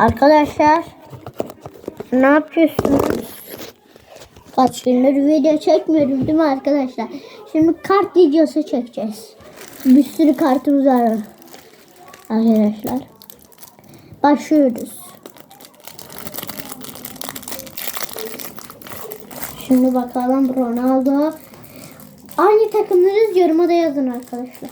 Arkadaşlar ne yapıyorsunuz? Kaç gündür video çekmiyorum değil mi arkadaşlar? Şimdi kart videosu çekeceğiz. Bir sürü kartımız var arkadaşlar. Başlıyoruz. Şimdi bakalım Ronaldo. Aynı takımlarız yoruma da yazın arkadaşlar.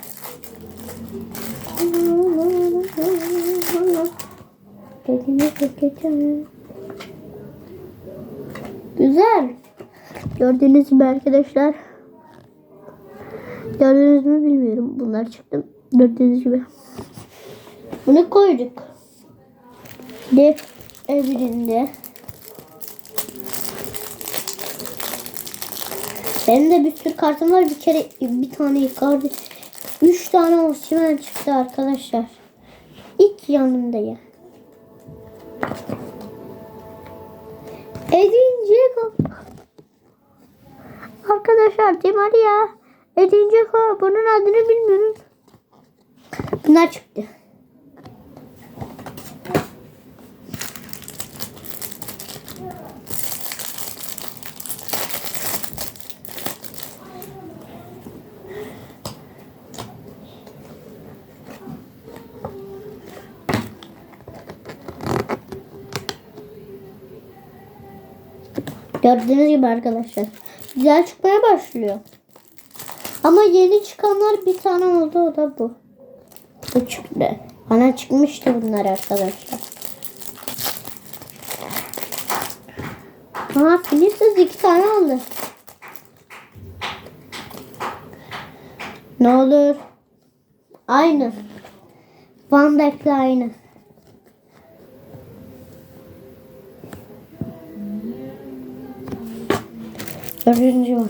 Güzel. Gördüğünüz gibi arkadaşlar. Gördünüz mü bilmiyorum. Bunlar çıktı. Gördüğünüz gibi. Bunu koyduk. De öbüründe. Benim de bir sürü kartım var. Bir kere bir tane Icardi. Üç tane Osimhen çıktı arkadaşlar. İlk yanımda ya. Edin Dzeko. Arkadaşlar Di Maria. Edin Dzeko. Bunun adını bilmiyorum. Bunlar çıktı. Gördüğünüz gibi arkadaşlar. Güzel çıkmaya başlıyor. Ama yeni çıkanlar bir tane oldu o da bu. Bu çıktı. Bana çıkmıştı bunlar arkadaşlar. Ha Filipsiz iki tane aldı. Ne olur. Aynı. Van aynı. Dördüncü var.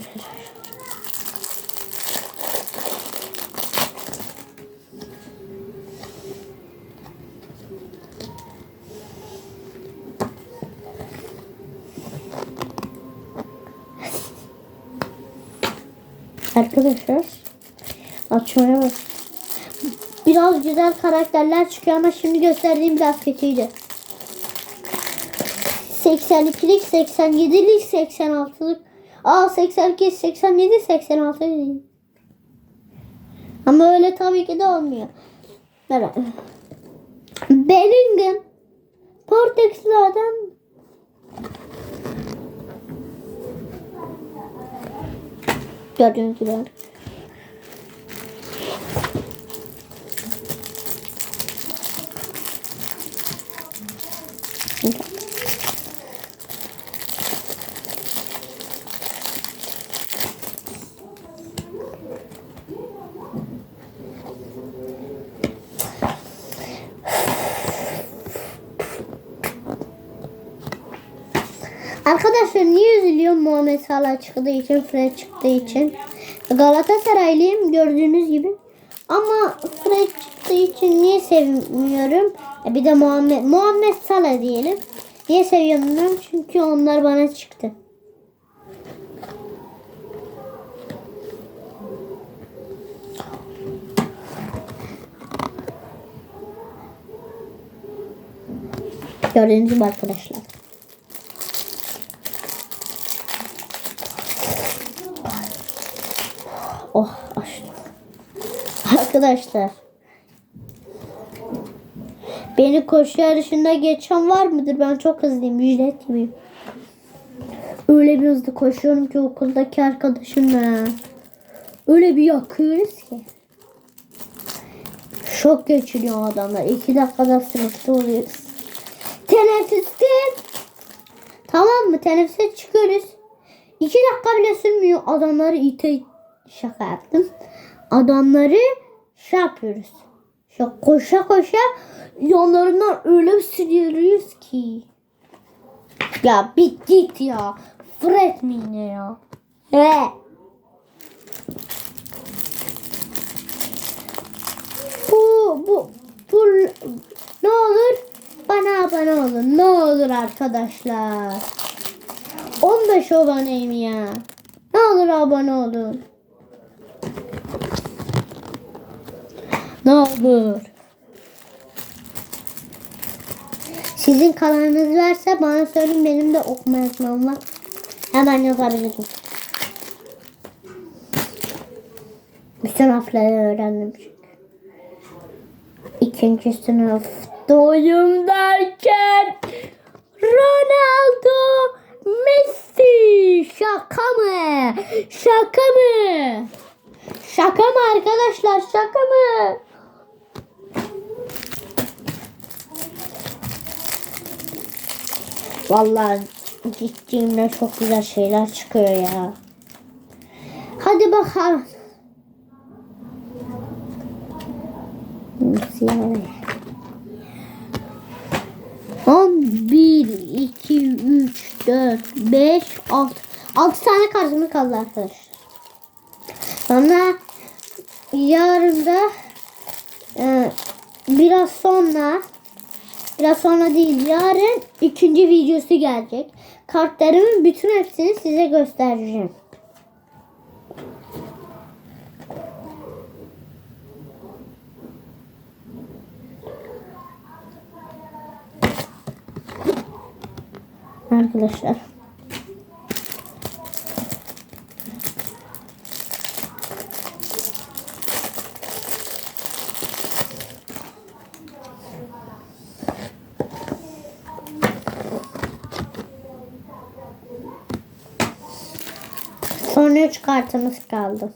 Arkadaşlar açmaya bak. Biraz güzel karakterler çıkıyor ama şimdi gösterdiğim biraz kötüydü. 82'lik, 87'lik, 86'lık. Aa 82, 87, 86 değil. Ama öyle tabii ki de olmuyor. Evet. Bellingham. Portekizli adam. Gördüğünüz gibi. Arkadaşlar niye üzülüyorum Muhammed Salah çıktığı için, Fred çıktığı için? Galatasaraylıyım gördüğünüz gibi. Ama Fred çıktığı için niye sevmiyorum? E Bir de Muhammed, Muhammed Salah diyelim. Niye seviyorum çünkü onlar bana çıktı. Gördüğünüz gibi arkadaşlar. Arkadaşlar. Beni koşu yarışında geçen var mıdır? Ben çok hızlıyım. Ücret gibiyim. Öyle bir hızlı koşuyorum ki okuldaki arkadaşımla. Öyle bir yakıyoruz ki. Şok geçiriyor adamlar. İki dakikada sınıfta oluyoruz. Teneffüste. Tamam mı? Teneffüse çıkıyoruz. İki dakika bile sürmüyor. Adamları ite şaka yaptım. Adamları şey yapıyoruz. Ya koşa koşa yanlarından öyle bir ki. Ya bir git ya. Fred mi yine ya? He. Bu, bu, bu ne olur bana abone olun. Ne olur arkadaşlar. 15 aboneyim ya. Ne olur abone olun. Ne olur. Sizin kanalınız varsa bana söyleyin benim de okuma yazmam var. Hemen yazabilirim. Bütün harfleri öğrendim çünkü. İkinci sınıf doyum derken Ronaldo Messi şaka mı? Şaka mı? Şaka mı arkadaşlar şaka mı? Vallahi gittiğimde çok güzel şeyler çıkıyor ya. Hadi bakalım. Yani? 11, 2, 3, 4, 5, 6. 6 tane kartımız kaldı arkadaşlar. Sonra yarın da e, biraz sonra biraz sonra değil yarın ikinci videosu gelecek. Kartlarımın bütün hepsini size göstereceğim. Arkadaşlar. Son üç kartımız kaldı.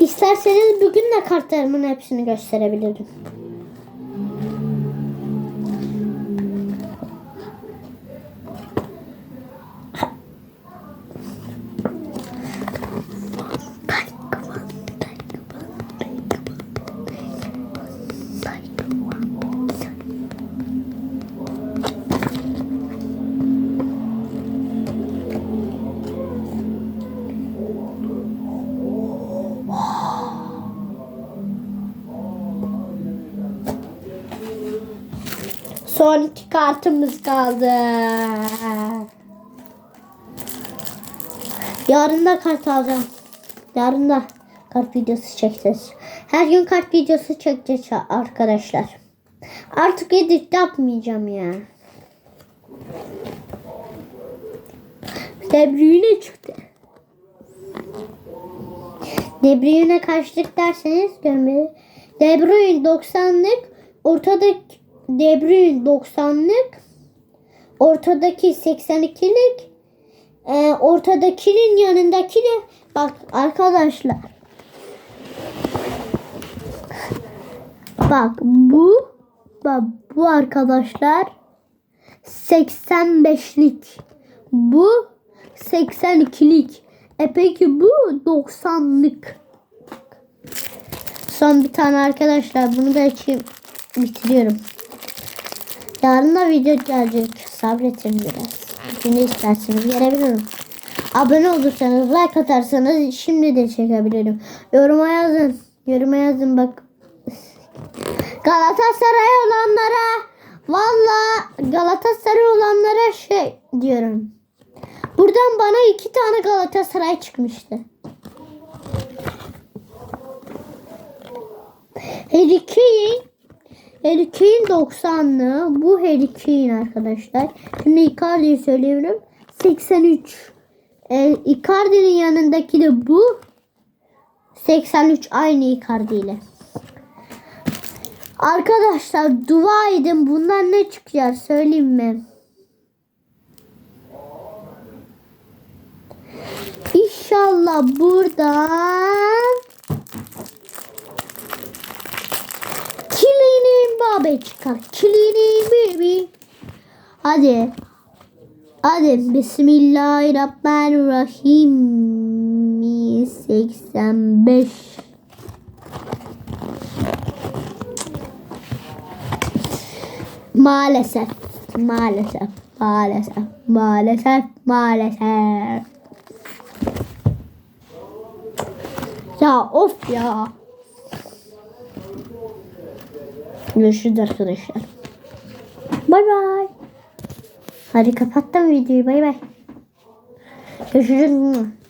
İsterseniz bugün de kartlarımın hepsini gösterebilirim. Son iki kartımız kaldı. Yarın da kart alacağım. Yarın da kart videosu çekeceğiz. Her gün kart videosu çekeceğiz arkadaşlar. Artık edit yapmayacağım ya. De Bruyne çıktı. De Bruyne kaçlık derseniz gömleri. De Bruyne 90'lık ortadaki De Bruyne 90'lık ortadaki 82'lik e, ortadakinin yanındaki de bak arkadaşlar. Bak bu bak bu arkadaşlar 85'lik bu 82'lik e peki bu 90'lık son bir tane arkadaşlar bunu da açayım bitiriyorum yarın da video gelecek. Sabretin biraz. Ne isterseniz gelebilirim. Abone olursanız like atarsanız şimdi de çekebilirim. Yoruma yazın. Yoruma yazın bak. Galatasaray olanlara valla Galatasaray olanlara şey diyorum. Buradan bana iki tane Galatasaray çıkmıştı. Harry Kane Harry Kane 90'lı. Bu Harry arkadaşlar. Şimdi Icardi'yi söylüyorum. 83. Ee, Icardi'nin yanındaki de bu. 83 aynı Icardi ile. Arkadaşlar dua edin bundan ne çıkacak söyleyeyim mi? İnşallah buradan Mbappe çıkar. Kilini Mbappe. Hadi. Hadi. Bismillahirrahmanirrahim. 85. Maalesef. Maalesef. Maalesef. Maalesef. Maalesef. Ya of ya. Görüşürüz arkadaşlar. Bay bay. Hadi kapattım videoyu. Bay bay. Görüşürüz.